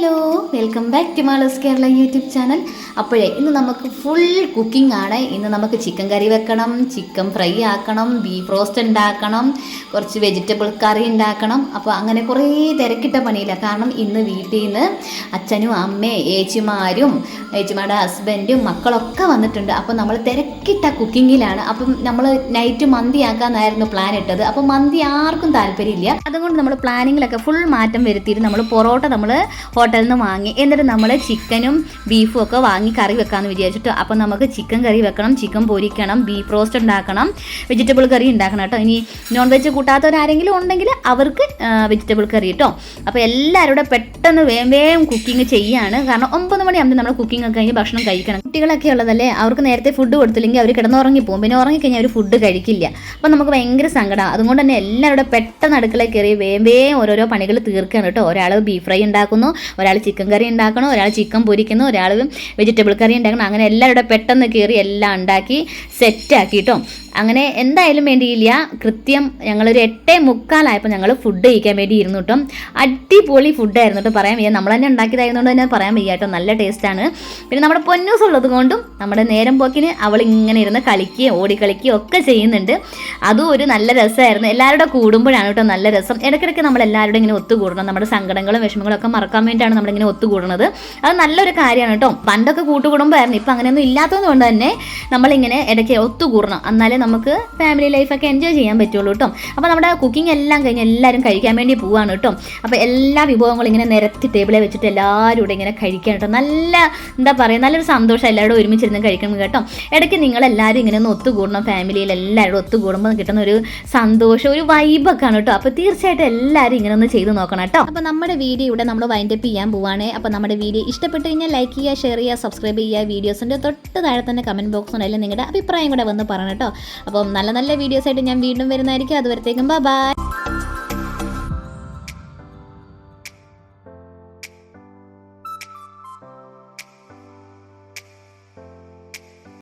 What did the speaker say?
Hello welcome back to Malas Kerala YouTube channel. അപ്പോഴേ ഇന്ന് നമുക്ക് ഫുൾ കുക്കിംഗ് ആണ്. ഇന്ന് നമുക്ക് ചിക്കൻ കറി വെക്കണം ചിക്കൻ ഫ്രൈ ആക്കണം ബീഫ് റോസ്റ്റ് ഉണ്ടാക്കണം കുറച്ച് വെജിറ്റബിൾ കറി ഉണ്ടാക്കണം. അപ്പോൾ അങ്ങനെ കുറേ തിരക്കിട്ട പണിയില്ല. കാരണം ഇന്ന് വീട്ടിൽ നിന്ന് അച്ഛനും അമ്മയും ഏച്ചിമാരും ഏച്ചിമാരുടെ ഹസ്ബൻഡും മക്കളൊക്കെ വന്നിട്ടുണ്ട്. അപ്പോൾ നമ്മൾ തിരക്കിട്ട കുക്കിങ്ങിലാണ് അപ്പം നമ്മൾ നൈറ്റ് മന്തി ആക്കാമെന്നായിരുന്നു പ്ലാൻ ഇട്ടത്. അപ്പോൾ മന്തി ആർക്കും താല്പര്യമില്ല. അതുകൊണ്ട് നമ്മൾ പ്ലാനിങ്ങിലൊക്കെ ഫുൾ മാറ്റം വരുത്തിയിട്ട് നമ്മൾ പൊറോട്ട നമ്മൾ ഹോട്ടലിൽ നിന്ന് വാങ്ങി എന്നിട്ട് നമ്മൾ ചിക്കനും ബീഫും ഒക്കെ വാങ്ങി കറി വെക്കാമെന്ന് വിചാരിച്ചിട്ട് അപ്പോൾ നമുക്ക് ചിക്കൻ കറി വെക്കണം ചിക്കൻ പൊരിക്കണം ബീഫ് റോസ്റ്റ് ഉണ്ടാക്കണം വെജിറ്റബിൾ കറി ഉണ്ടാക്കണം കേട്ടോ. ഇനി നോൺ വെജ് കൂട്ടാത്തവരാരെങ്കിലും ഉണ്ടെങ്കിൽ അവർക്ക് വെജിറ്റബിൾ കറി കേട്ടോ. അപ്പോൾ എല്ലാവരുടെ പെട്ടെന്ന് വേം വേം കുക്കിംഗ് ചെയ്യാണ്. കാരണം ഒമ്പത് മണിയാകുമ്പോൾ നമ്മൾ കുക്കിംഗ് ഒക്കെ കഴിഞ്ഞ് ഭക്ഷണം കഴിക്കണം. കുട്ടികളൊക്കെ ഉള്ളതല്ലേ? അവർക്ക് നേരത്തെ ഫുഡ് കൊടുത്തില്ലെങ്കിൽ അവർ കിടന്നുറങ്ങി പോകും. പിന്നെ ഉറങ്ങിക്കഴിഞ്ഞാൽ അവർ ഫുഡ് കഴിക്കില്ല. അപ്പോൾ നമുക്ക് ഭയങ്കര സങ്കടമാണ് അതുകൊണ്ട് തന്നെ എല്ലാവരുടെ പെട്ടെന്ന് അടുക്കളയിൽ കയറി വേം വേം ഓരോരോ പണികൾ തീർക്കുകയാണ് കേട്ടോ. ഒരാൾ ബീഫ് ഫ്രൈ ഉണ്ടാക്കുന്നു ഒരാൾ ചിക്കൻ കറി ഉണ്ടാക്കണം ഒരാൾ ചിക്കൻ പൊരിക്കുന്നു ഒരാൾ വെജിറ്റബിൾ കറി ഉണ്ടാക്കണം. അങ്ങനെ എല്ലാവരും കൂടെ പെട്ടെന്ന് കയറി എല്ലാം ഉണ്ടാക്കി സെറ്റാക്കി കേട്ടോ അങ്ങനെ എന്തായാലും വേണ്ടിയില്ല കൃത്യം ഞങ്ങളൊരു എട്ടേ മുക്കാലായപ്പോൾ ഞങ്ങൾ ഫുഡ് കഴിക്കാൻ വേണ്ടി ഇരുന്നു കേട്ടോ അടിപൊളി ഫുഡായിരുന്നു കേട്ടോ പറയാൻ വയ്യ. നമ്മൾ തന്നെ ഉണ്ടാക്കിയതായതുകൊണ്ട് തന്നെ പറയാൻ വയ്യ കേട്ടോ നല്ല ടേസ്റ്റാണ് പിന്നെ നമ്മുടെ പൊന്നൂസ് ഉള്ളത് കൊണ്ടും നമ്മുടെ നേരം പോക്കിന് അവൾ ഇങ്ങനെ ഇരുന്ന് കളിക്കുകയും ഓടിക്കളിക്കുകയും ഒക്കെ ചെയ്യുന്നുണ്ട്. അതും ഒരു നല്ല രസമായിരുന്നു. എല്ലാവരുടെ കൂടുമ്പോഴാണ് കേട്ടോ നല്ല രസം. ഇടയ്ക്കിടയ്ക്ക് നമ്മൾ എല്ലാവരുടെ ഇങ്ങനെ ഒത്തുകൂടണം. നമ്മുടെ സങ്കടങ്ങളും വിഷമങ്ങളും ഒക്കെ മറക്കാൻ വേണ്ടിയിട്ടാണ് നമ്മളിങ്ങനെ ഒത്തുകൂടുന്നത് അത് നല്ലൊരു കാര്യമാണ് കേട്ടോ. പണ്ടൊക്കെ കൂട്ടുകുടുംബമായിരുന്നു. ഇപ്പം അങ്ങനെയൊന്നും ഇല്ലാത്തത് കൊണ്ട് തന്നെ നമ്മളിങ്ങനെ ഇടയ്ക്ക് ഒത്തുകൂടണം. എന്നാലേ നമുക്ക് ഫാമിലി ലൈഫൊക്കെ എൻജോയ് ചെയ്യാൻ പറ്റുള്ളൂ കേട്ടോ. അപ്പോൾ നമ്മുടെ കുക്കിംഗ് എല്ലാം കഴിഞ്ഞ് എല്ലാവരും കഴിക്കാൻ വേണ്ടി പോവാണ് കേട്ടോ. അപ്പോൾ എല്ലാ വിഭവങ്ങളും ഇങ്ങനെ നിരത്തി ടേബിളിൽ വെച്ചിട്ട് എല്ലാവരും കൂടെ ഇങ്ങനെ കഴിക്കാൻ കേട്ടോ. നല്ല എന്താ പറയുക നല്ലൊരു സന്തോഷം എല്ലാവരും ഒരുമിച്ചിരുന്ന് കഴിക്കണം കേട്ടോ. ഇടയ്ക്ക് നിങ്ങളെല്ലാവരും ഇങ്ങനെ ഒന്ന് ഒത്തുകൂടണം. ഫാമിലിയിൽ എല്ലാവരും ഒത്തുകൂടുമ്പോൾ കിട്ടുന്ന ഒരു സന്തോഷം ഒരു വൈബൊക്കെ ആണ് കേട്ടോ. അപ്പോൾ തീർച്ചയായിട്ടും എല്ലാവരും ഇങ്ങനെ ഒന്ന് ചെയ്ത് നോക്കണം കേട്ടോ. അപ്പോൾ നമ്മുടെ വീഡിയോ ഇവിടെ നമ്മൾ വൈൻഡപ്പ് ചെയ്യാൻ പോവാണ്. അപ്പോൾ നമ്മുടെ വീഡിയോ ഇഷ്ടപ്പെട്ട് കഴിഞ്ഞാൽ ലൈക്ക് ചെയ്യുക ഷെയർ ചെയ്യുക സബ്സ്ക്രൈബ് ചെയ്യുക. വീഡിയോസിന്റെ തൊട്ട് താഴെ തന്നെ കമന്റ് ബോക്സ് ഉണ്ടെങ്കിൽ നിങ്ങളുടെ അഭിപ്രായം കൂടെ വന്ന് പറയണം കേട്ടോ. അപ്പം നല്ല നല്ല വീഡിയോസായിട്ട് ഞാൻ വീണ്ടും വരുന്നതായിരിക്കും. അതുവരത്തേക്കും ബൈ